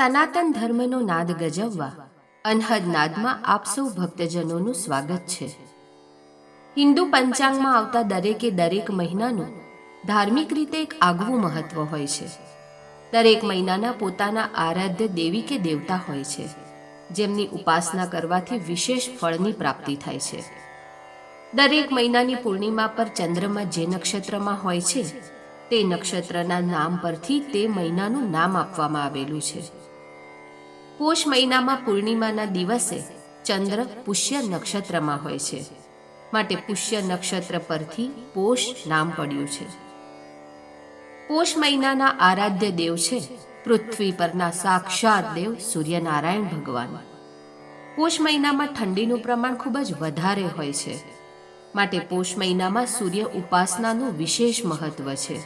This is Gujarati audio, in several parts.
સનાતન ધર્મનો નાદ ગજવવા, અનહદ નાદમાં આપ સૌ ભક્તજનોનું સ્વાગત છે. હિન્દુ પંચાંગમાં આવતા દરેકે દરેક મહિનાનું ધાર્મિક રીતે એક આગવું મહત્વ હોય છે. દરેક મહિનાના પોતાના આરાધ્ય દેવી કે દેવતા હોય છે, જેમની ઉપાસના કરવાથી વિશેષ ફળની પ્રાપ્તિ થાય છે. દરેક મહિનાની પૂર્ણિમા પર ચંદ્રમાં જે નક્ષત્રમાં હોય છે, તે નક્ષત્રના નામ પરથી તે મહિનાનું નામ આપવામાં આવેલું છે. પોષ મહિનામાં પૂર્ણિમાના દિવસે ચંદ્ર પુષ્ય નક્ષત્રમાં હોય છે. માટે પુષ્ય નક્ષત્ર પરથી પોષ નામ પડ્યું છે. પોષ મહિનાના આરાધ્ય દેવ છે. પૃથ્વી પરના સાક્ષાત દેવ સૂર્યનારાયણ ભગવાન. પોષ મહિનામાં ઠંડીનું પ્રમાણ ખૂબ જ વધારે હોય છે. માટે પોષ મહિનામાં સૂર્ય ઉપાસનાનું વિશેષ મહત્વ છે.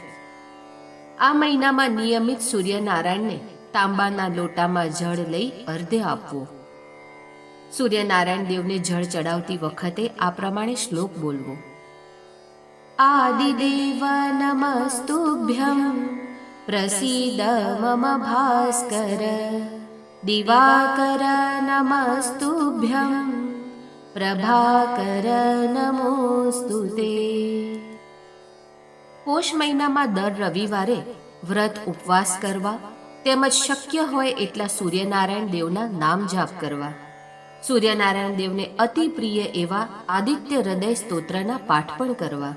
આ મહિનામાં નિયમિત સૂર્યનારાયણને તાંબાના લોટામાં જળ લઈ અર્ધે આપવો. સૂર્યનારાયણ દેવને જળ ચડાવતી વખતે આ પ્રમાણે શ્લોક બોલવો. આદિદેવ નમસ્તુભ્યમ પ્રસીદ મમ ભાસ્કર, દિવાકર નમસ્તુભ્યમ પ્રભાકર નમોસ્તુ તે. પોષ મહિનામાં દર રવિવારે વ્રત ઉપવાસ કરવા તેમજ શક્ય હોય એટલા સૂર્યનારાયણ દેવના નામ જાપ કરવા. સૂર્યનારાયણ દેવને અતિ પ્રિય એવા આદિત્ય હૃદય સ્તોત્રના પાઠ પણ કરવા,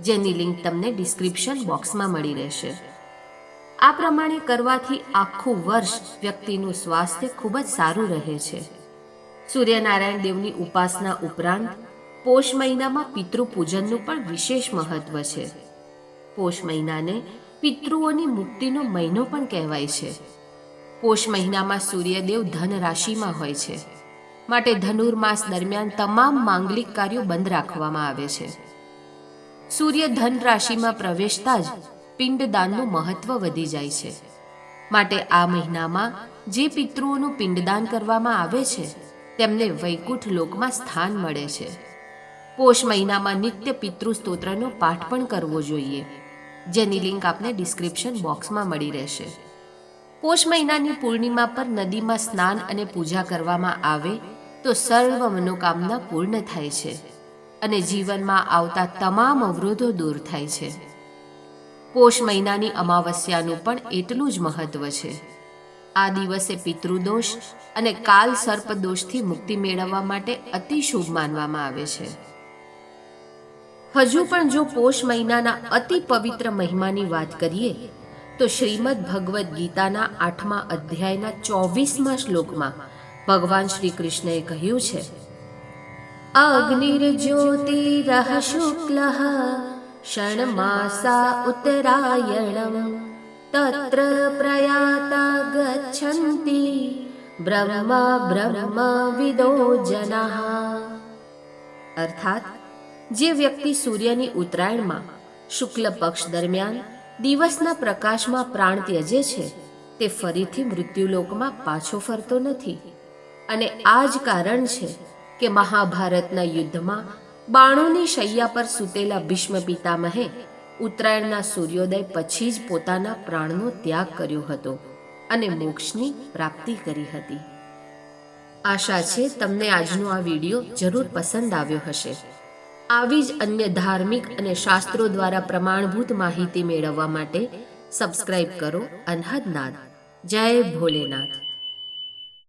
જેની લિંક તમને ડિસ્ક્રિપ્શન બોક્સમાં મળી રહેશે. આ પ્રમાણે કરવાથી આખું વર્ષ વ્યક્તિનું સ્વાસ્થ્ય ખૂબ જ સારું રહે છે. સૂર્યનારાયણ દેવની ઉપાસના ઉપરાંત, પોષ મહિનામાં પિતૃ પૂજનનું પણ વિશેષ મહત્વ છે. પોષ મહિનાને પિતૃઓની મુક્તિનો મહિનો પણ કહેવાય છે. પોષ મહિનામાં સૂર્યદેવ ધન રાશિમાં હોય છે. માટે ધનુર્માસ દરમિયાન તમામ માંગલિક કાર્યો બંધ રાખવામાં આવે છે. સૂર્ય ધન રાશિમાં પ્રવેશતા જ પિંડદાનનું મહત્વ વધી જાય છે. માટે આ મહિનામાં જે પિતૃઓનું પિંડદાન કરવામાં આવે છે, તેમને વૈકુંઠ લોકમાં સ્થાન મળે છે. પોષ મહિનામાં નિત્ય પિતૃ સ્તોત્રનો પાઠ પણ કરવો જોઈએ. જેની લિંક આપને ડિસ્ક્રિપ્શન બોક્સમાં મળી રહેશે. પોષ મહિનાની પૂર્ણિમા પર નદીમાં સ્નાન અને પૂજા કરવામાં આવે તો સર્વ મનોકામના પૂર્ણ થાય છે અને જીવનમાં આવતા તમામ અવરોધો દૂર થાય છે. પોષ મહિનાની અમાવસ્યાનું પણ એટલું જ મહત્વ છે. આ દિવસે પિતૃદોષ અને કાલ સર્પદોષથી મુક્તિ મેળવવા માટે અતિ શુભ માનવામાં આવે છે. હજુ પણ જો પોષ મહિનાના અતિ પવિત્ર મહિમાની વાત કરીએ, તો શ્રીમદ ભગવદ્ ગીતાના આઠમા અધ્યાયના ચોવીસમાં શ્લોકમાં ભગવાન શ્રી કૃષ્ણએ કહ્યું છે અગ્નિર્જ્યોતિરહ શુક્લ, ષણમાસા ઉત્તરાયણમ, તત્ર પ્રયાતા ગચ્છન્તિ બ્રહ્મ બ્રહ્મ વિદો જના. અર્થાત જે વ્યક્તિ સૂર્યની ઉત્તરાયણમાં શુક્લ પક્ષ દરમિયાન દિવસના પ્રકાશમાં પ્રાણ ત્યજે છે, તે ફરીથી મૃત્યુલોકમાં પાછો ફરતો નથી. અને આ જ કારણ છે કે મહાભારતના યુદ્ધમાં બાણોની શૈયા પર સૂતેલા ભીષ્મ પિતામહે ઉત્તરાયણના સૂર્યોદય પછી જ પોતાના પ્રાણનો ત્યાગ કર્યો હતો અને મોક્ષની પ્રાપ્તિ કરી હતી. આશા છે તમને આજનો આ વીડિયો જરૂર પસંદ આવ્યો હશે. આવી જ અન્ય ધાર્મિક અને શાસ્ત્રો દ્વારા પ્રમાણભૂત માહિતી મેળવવા માટે સબસ્ક્રાઇબ કરો અનહદ નાદ. જય ભોલેનાથ.